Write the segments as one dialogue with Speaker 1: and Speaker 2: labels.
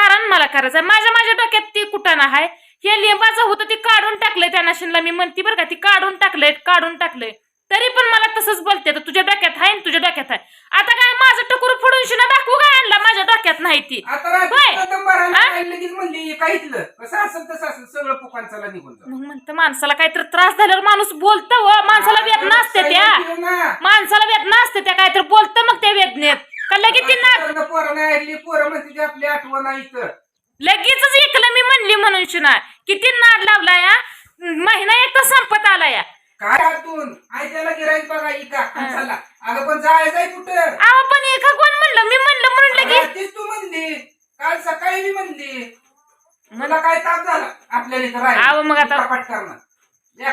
Speaker 1: कारण मला करायचं. माझ्या माझ्या डोक्यात ती कुटाणा आहे. हे लिंबाचं होतं ते काढून टाकलंय त्या नशीनला मी म्हणते बरं का ती काढून टाकलंय काढून टाकलंय. तरी पण मला तसंच बोलते. तर तुझ्या डोक्यात आहे तुझ्या डोक्यात आहे. आता काय माझं टकुर फोडून शिना दाखवू काय आणला? माझ्या डोक्यात नाही ती. होय. हा? म्हणतं माणसाला काहीतरी त्रास झाल्यावर माणूस बोलतं व माणसाला वेदना असते त्या. माणसाला वेदना असते त्या. काहीतरी बोलतं मग त्या वेदनेत. का लगेच ती ना
Speaker 2: पोरांना पोरं नाही ऐकली पोरं म्हणते ते आपली आठवण आहे इथं.
Speaker 1: लगेचच ऐकलं मी म्हणली म्हणून शिना. किती नाद लावला या? महिना एक तर संपत आला या.
Speaker 2: काय आतून? आई त्याला गिराईक बघा इका चला. अगं पण जायचं आहे कुठं?
Speaker 1: अहो पण एका कोण म्हणलं? मी म्हणलं म्हणून लगे
Speaker 2: रात्रीच तू म्हणली. काल सकाळी मी म्हणली. मला काय ताप झाला? आपल्याला इथं
Speaker 1: अहो, मग आता-
Speaker 2: पट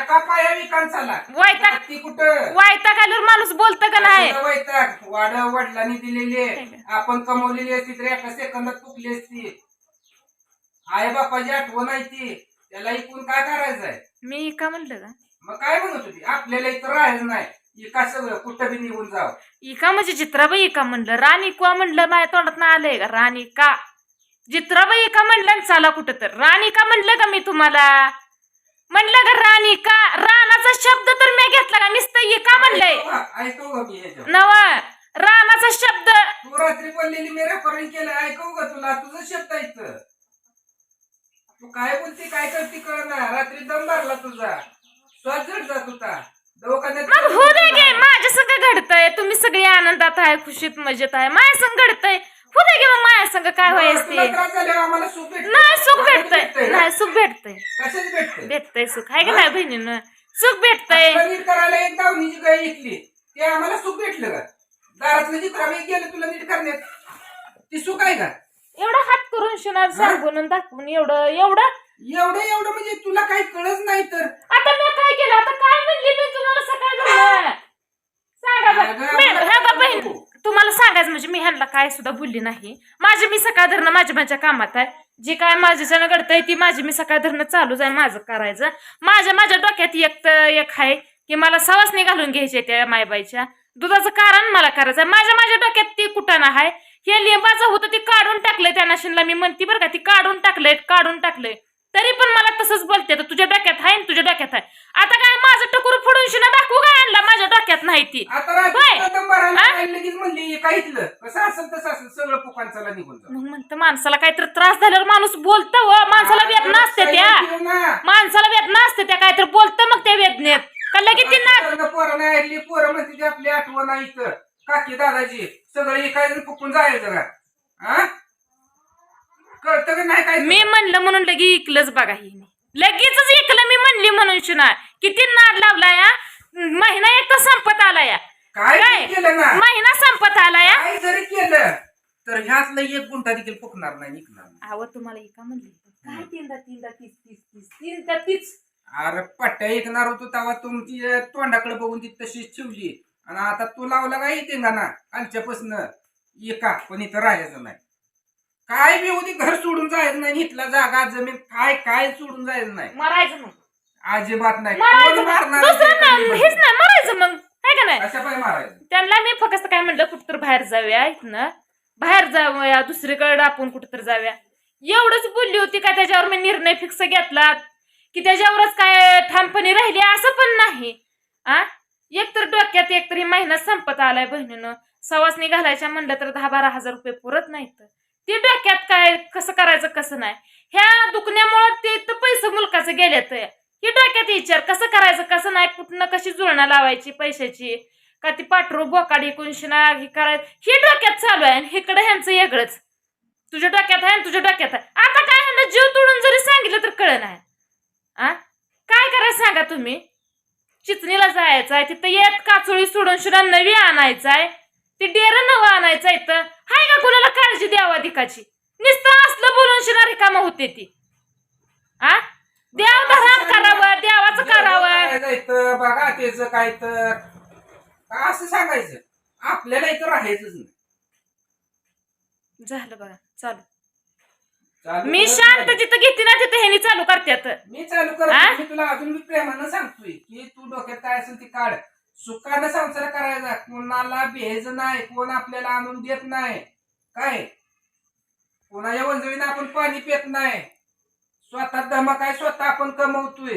Speaker 2: करणं एका पाया विकान चाला
Speaker 1: वैताग
Speaker 2: ती कुठं?
Speaker 1: वायता खाल्यावर माणूस बोलतं का नाही?
Speaker 2: वैताग. वाड वडिलांनी दिलेली आपण कमवलेली असती तर एका सेकंदात चुकली असती. आई बापाची आठवण आहे ती. त्याला ऐकून काय करायचंय
Speaker 1: मी का म्हणलं का?
Speaker 2: मग काय म्हणत होती? आपल्याला इथं राहायचं नाही. इका सगळं. कुठं बी निघून जाव.
Speaker 1: इका म्हणजे चित्राबाई इका म्हणलं. राणी का म्हणलं. माझ्या तोंडात ना आलंय का? राणी का? चित्राबाई इका म्हणलं आणि चला कुठं तर. राणी का म्हणलं का मी तुम्हाला? म्हणलं का राणी का? रानाचा शब्द तर मी घेतला का? नुसतं म्हणलंय?
Speaker 2: ऐकू का मी ह्याच्यावर.
Speaker 1: नव रानाचा शब्द.
Speaker 2: तू रात्री बोललेली मी रेकॉर्डिंग केलं ऐकू का तुला तुझं शब्द ऐकत तू काय बोलते काय करते कळ ना रात्री दम भरला तुझा. श्वास जड जात होता दवाखान्यात
Speaker 1: मग हो दे गे माझ्या सगळं घडतंय. तुम्ही सगळे आनंदात आहे खुशीत मजेत आहे. माझ्या संग घडतंय. दे गे मग माझ्या संग काय व्हायचं ते. नाही सुख भेटतंय? नाही सुख भेटतंय.
Speaker 2: भेटतंय?
Speaker 1: सुख. आहे का नाही बहिणीनं? सुख भेटतंय.
Speaker 2: नीट करायला एक दावणीची गाय इकली. ते आम्हाला सुख भेटलं का? दारातलं गेलं तुला नीट करण्यात. ती सुख आहे का?
Speaker 1: एवढा हात करून शिणार सांगून आणि दाखवून एवढं एवढं?
Speaker 2: एवढं एवढं म्हणजे तुला काही कळत नाही तर.
Speaker 1: आता मी काय केलं? आता काय म्हणली मी तुम्हाला सकाळ सांगा बरं. मी- बा बहीण. तुम्हाला सांगायचं म्हणजे मी ह्यांना काय सुद्धा बोलली नाही. माझे मी सकाळ धरणं माझ्या माझ्या कामात आहे. जे काय माझ्याच्यानं घडतंय ती माझी मी सकाळ धरणं चालूच आहे माझं करायचं. माझ्या माझ्या डोक्यात एक तर एक आहे की मला सवासणी घालून घ्यायचे त्या मायबाईच्या. दुधाचं कारण मला करायचं आहे. माझ्या माझ्या डोक्यात ती कुटाणा आहे. हे लिंबाचं होतं ती काढून टाकलंय त्या नाशिनला मी म्हणते बरं का ती काढून टाकलंय काढून टाकलंय. तरी पण मला तसंच बोलते. तुझ्या डोक्यात आहे तुझ्या डोक्यात आहे. आता काय माझं टकुर फोडून शिना दाखवू काय आणला माझ्या डोक्यात नाही ती.
Speaker 2: आता
Speaker 1: होय. हा?
Speaker 2: लगेच म्हणली काय इथलं. कसं असेल तसं असेल सगळं पुकान चला निघून जा
Speaker 1: मग म्हणतं माणसाला काहीतरी त्रास झाल्यावर माणूस बोलतं व माणसाला वेदना असते त्या. माणसाला वेदना असते त्या. काहीतरी बोलतं मग त्या वेदनेत. का लगेच ती ना
Speaker 2: पोरांना पोरं नाही ऐकली. पोरं म्हणते ते आपली आठवण इथं. काकी दादाची सगळं एकायचं फुकून जायचं का हा कळतं का नाही काय?
Speaker 1: मी म्हणलं म्हणून लगे इकलंच बघा ही लगेचच इकलं मी म्हणली म्हणून शिना. किती नाद लावला या महिना एक तर संपत आला या
Speaker 2: काय?
Speaker 1: काय?
Speaker 2: केलं ना.
Speaker 1: महिना संपत आला या
Speaker 2: काय जरी केलं. तर ह्यातलं एक गुंठा देखील फुकणार नाही निघणार नाही.
Speaker 1: आव तुम्हाला एका म्हणली. काय तीनदा तीनदा तीस तीस तीस तीनदा तीस?
Speaker 2: अरे पट्ट्या ऐकणार होतो तेव्हा तुमची तोंडाकडे बघून ती तशीच ठेवली. आणि आता तू लावला काय येते ना कालच्यापासून एका पण इथं राहायचं नाही. काय बी होती घर सोडून जायचं नाही. इथला जागा जमीन काय काय सोडून जायचं नाही.
Speaker 1: मरायचं मग
Speaker 2: अजिबात नाही. कोण. मारणार
Speaker 1: दुसरं ना
Speaker 2: ते
Speaker 1: हेच नाही मरायचं मग. काय का नाही?
Speaker 2: अशा पाय मारायचं?
Speaker 1: त्यांना मी फक्त काय म्हणलं कुठं तर बाहेर जाऊया इथनं. बाहेर जाऊया दुसरीकडे आपण कुठं तर जाऊया. एवढंच बोलली होती का त्याच्यावर मी निर्णय फिक्स घेतला की त्याच्यावरच काय ठामपणे राहिली असं पण नाही. आ? एक तर डोक्यात एक तरी महिना संपत आलाय बहिणीनं. सवासणी घालायच्या म्हणलं तर दहा बारा हजार रुपये पुरत नाहीत. ते डोक्यात काय कसं करायचं कसं नाही. ह्या दुखण्यामुळं ते तर पैसे मुलकाचं गेल्यात ही डोक्यात विचार कसं करायचं कसं नाही कुठनं कशी जुळणं लावायची पैशाची? का ती पाठरू बोकाडी कोणशिना ही करायचं? ही डोक्यात चालू आहे आणि इकडे ह्यांचं वेगळंच. तुझ्या डोक्यात आहे तुझ्या डोक्यात आहे. आता काय ह्यांना जीव तोडून जरी सांगितलं तर कळ नाही आ? काय करायचं सांगा तुम्ही? चिचणीला जायचं आहे तिथं येत काचोळी सोडून शिरा नवी आणायचं आहे. ते डेर नवं आणायचं आहे तर हाय का कुणाला काळजी द्यावा दिकाची नुसतं असलं बोलून शिरा रिकामा होते ती. आ? देव धराम करावं देवाचं करावं.
Speaker 2: काय बघा त्याच काय तर. असं सांगायचं? आपल्याला इथं राहायचंच नाही.
Speaker 1: झालं बघा चालू.
Speaker 2: चालू
Speaker 1: मी
Speaker 2: करत
Speaker 1: शांत
Speaker 2: नाही.
Speaker 1: जिथं घेते ना तिथं ह्यानी चालू करतात
Speaker 2: मी चालू
Speaker 1: आ?
Speaker 2: करतो मी तुला अजून मी प्रेमानं सांगतोय की तू डोक्यात काय असेल ते काढ. सुखानं संसार करायचा कोणाला भेज नाही कोण आपल्याला आणून देत नाही. काय? कोणाच्या वंजळीनं आपण पाणी पित नाही. स्वतः धमक आहे स्वतः आपण कमवतोय.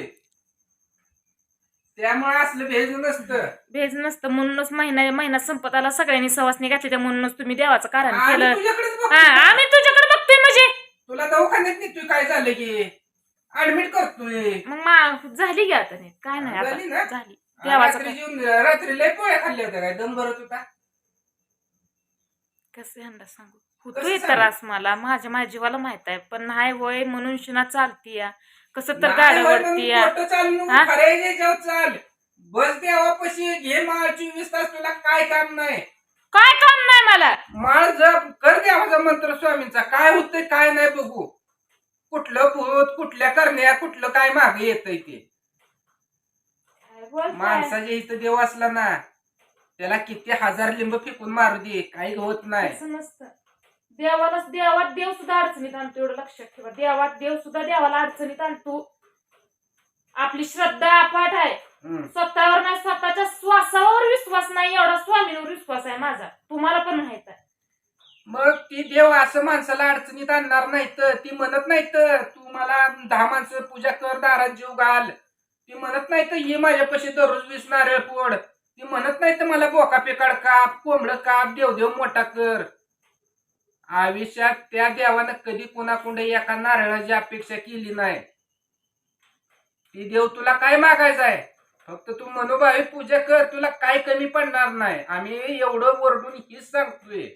Speaker 2: त्यामुळे असलं भेज नसतं.
Speaker 1: भेज नसतं म्हणूनच महिना महिना संपत आला सगळ्यांनी सवासनी घातली त्या म्हणूनच तुम्ही देवाचं कारण
Speaker 2: आम्ही
Speaker 1: केलं.
Speaker 2: तुझ्याकडेच
Speaker 1: हा
Speaker 2: बघतोय.
Speaker 1: आम्ही तुझ्याकडे बघतोय म्हणजे.
Speaker 2: तुला दवाखान्यात नेतोय काय झालं की? ऍडमिट करतोय.
Speaker 1: मग मा झाली की आता नीट. काय नाही
Speaker 2: झाली ना?
Speaker 1: आता झाली देवाचं
Speaker 2: रात्री
Speaker 1: काय?
Speaker 2: जेवून रात्री लय पोळ्या खाल्ल्या होत्या काय? दम भरत होता.
Speaker 1: कसं ह्यांना सांगू? होतोय? त्रास मला. माझ्या माझ्या जीवाला माहीत आहे. पण नाही होय म्हणून शिना चालती या कसं तर
Speaker 2: नाही
Speaker 1: गाडी
Speaker 2: होय म्हणून
Speaker 1: वरती या
Speaker 2: चाल
Speaker 1: हा?
Speaker 2: बस देवापाशी घे माळ चोवीस तास तुला काय काम नाही?
Speaker 1: काय काम नाही मला?
Speaker 2: माळ जप कर देवाचा मंत्र स्वामींचा. काय होतंय काय नाही बघू. कुठलं भूत कुठल्या करण्या कुठलं काय मागे येतंय ते. माणसाच्या इथं देव असला ना त्याला किती हजार लिंब फेकून मारू दे. काही होत नाही.
Speaker 1: असं नसतं. देवाला देवात देव सुद्धा अडचणीत आणतो एवढं लक्षात ठेवा. देवात देव सुद्धा देवाला अडचणीत आणतो. आपली श्रद्धा अफाट आहे. स्वतःवर नाही स्वतःच्या श्वासावर विश्वास नाही एवढा स्वामींवर विश्वास आहे माझा. तुम्हाला पण माहीत आहे.
Speaker 2: मग ती देव असं माणसाला अडचणीत आणणार नाही तर ती म्हणत नाही तर तू मला दहा माणसं पूजा कर दारात जीव घाल. ती म्हणत नाही तर ये माझ्यापाशी दररोज वीस नारळ पोड ती म्हणत नाही तर मला बोका पेकाड काप कोंबड काप देवदेव मोठा कर. आयुष्यात त्या देवानं कधी कुणाकुंडे एका नारळाची अपेक्षा केली नाही. ती देव तुला काय मागायचं आहे? फक्त तू मनोभावी पूजा कर तुला काय कमी पडणार नाही. आम्ही एवढं वरडून हीच सांगतोय.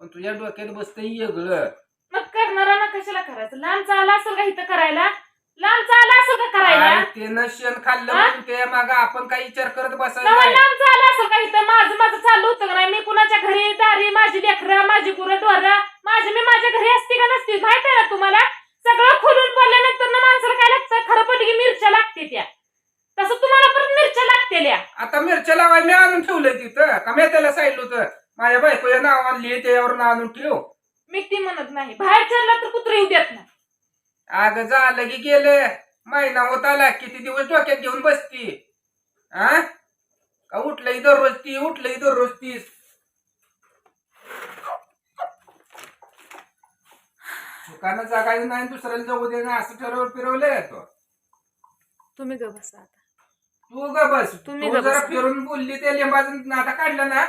Speaker 2: पण तुझ्या डोक्यात बसतंय वेगळं
Speaker 1: मग करणारा कशाला करायचं? लांब चाला असेल का इथं करायला? लांब आला असेल का करायला?
Speaker 2: अरे खाल्लं
Speaker 1: हा?
Speaker 2: म्हणून ते माग आपण काही विचार करत बसायला
Speaker 1: तेव्हा
Speaker 2: नाही.
Speaker 1: लांब आला असेल का इथं? माझं माझं चालू होतं का नाही? मी कुणाच्या घरी दारी माझी लेकरं माझी गुरं ढोरं. माझी मी माझ्या घरी असते का नसते? माहीत आहे ना तुम्हाला? सगळं खोलून पडल्यानंतर ना माणसाला काय लागतं? खरं की मिरच्या लागते त्या. तसं तुम्हाला परत मिरच्या लागतेल्या
Speaker 2: आता मिरच्या लावाय मी आणून ठेवलंय तिथं. का मी त्याला सांगितलं होतं माझ्या बायकोच्या नाव आणली त्याच्यावर आणून ठेव.
Speaker 1: मी ती म्हणत नाही. बाहेर चालला तर कुत्र येऊ देत नाही.
Speaker 2: अग झालं की गेलं. महिना होत आला किती दिवस डोक्यात घेऊन बसती? हा का उठलंय दररोज ती उठलंय दररोज तीस दुकानं जगायचं नाही दुसऱ्याला जाऊ दे ना असं ठरवून फिरवलंय तो.
Speaker 1: तुम्ही ग बसा आता.
Speaker 2: तू ग बस.
Speaker 1: तुम्ही
Speaker 2: तू
Speaker 1: ग
Speaker 2: जरा
Speaker 1: बसा.
Speaker 2: फिरून बोलली त्या लिंबाचं आता काढलं ना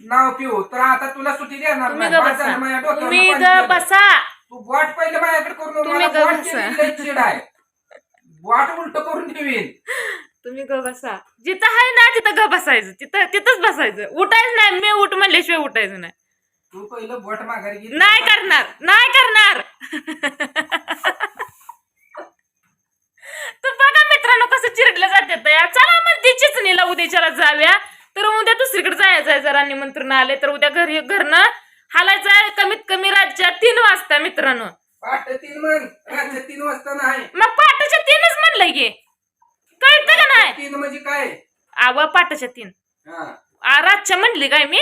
Speaker 2: नाव पिऊ. तर आता तुला सुट्टी देणार
Speaker 1: तुम्ही
Speaker 2: नाही.
Speaker 1: ग बसा.
Speaker 2: माझ्या डोक्यावरनं
Speaker 1: तुम्ही
Speaker 2: पाणी
Speaker 1: ग
Speaker 2: गेलं.
Speaker 1: बसा.
Speaker 2: तू बॉट पहिले माझ्याकडे करून
Speaker 1: तुम्ही
Speaker 2: मला बॉट
Speaker 1: बसा.
Speaker 2: केली लई चिड आहे. बॉट उलट करून ठेवीन.
Speaker 1: तुम्ही ग बसा. जिथं आहे ना तिथं ग बसायचं. तिथं तिथंच बसायचं. उठायचं नाही. मी उठ म्हणल्याशिवाय उठायचं नाही.
Speaker 2: तू पहिलं बॉट माघारी घे.
Speaker 1: नाही करणार. नाही करणार. तर बघा मित्रांनो कसं चिरडलं जाते या चला मग ती चिचणीला उद्याच्याला जाऊया. तर उद्या दुसरीकडे जायचं आहे जरा निमंत्रण आले तर उद्या घरी घरनं हालायचं आहे कमीत कमी राज्यात तीन वाजता मित्रांनो.
Speaker 2: पाठ तीन म्हण रात्री तीन वाजता नाही.
Speaker 1: मग पाटाच्या तीनच म्हणलंय कळतं का नाही?
Speaker 2: तीन म्हणजे काय?
Speaker 1: आव पाटाच्या तीन.
Speaker 2: हा.
Speaker 1: आ, रातच्या म्हणली काय मी?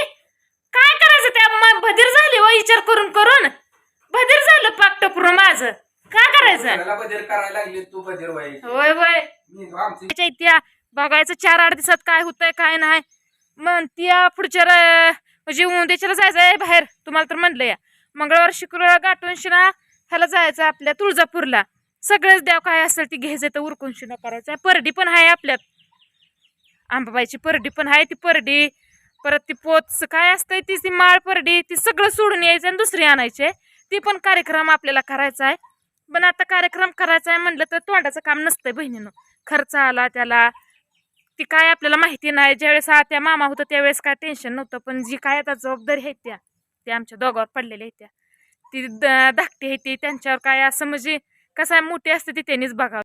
Speaker 1: काय करायचं त्या म- भदीर झाली व विचार करून करून? भदीर झालं पाक टपुरं माझं. काय करायचं?
Speaker 2: त्याला बदल करायला लागली तू बदल व्हायची.
Speaker 1: होय होय.
Speaker 2: मी आमची
Speaker 1: त्याच्या इत्या बघायचं चार आठ दिवसात काय होतंय काय नाही. मग त्या पुढच्या र- म्हणजे उद्याच्याला जायचं आहे बाहेर. तुम्हाला तर म्हणलं या. मंगळवार शुक्रवार गाठून शिना ह्याला जायचं आपल्या तुळजापूरला. सगळंच देव काय असेल ती घ्यायचं तर उरकून शिना करायचं आहे परडी पण आहे आपल्यात. आंबाबाईची परडी पण आहे ती परडी. परत ती पोतचं काय असतंय ती ती माळ परडी. ती सगळं सोडून यायचं आणि दुसरी आणायची. आहे. ती पण कार्यक्रम आपल्याला करायचा आहे पण आता कार्यक्रम करायचा आहे म्हणलं तर तोंडाचं काम नसतंय बहिणीनं. खर्च आला त्याला. ती काय आपल्याला माहिती नाही. ज्यावेळेस आ- त्या मामा होतं त्यावेळेस काय टेन्शन नव्हतं. पण जी काय आता जबाबदारी आहे त्या त्या आमच्या दोघावर पडलेल्या आहेत त्या. ती द- धाकटी आहे ती त्यांच्यावर काय असं म्हणजे कसं आहे मोठी असते ती त्यांनीच बघावं.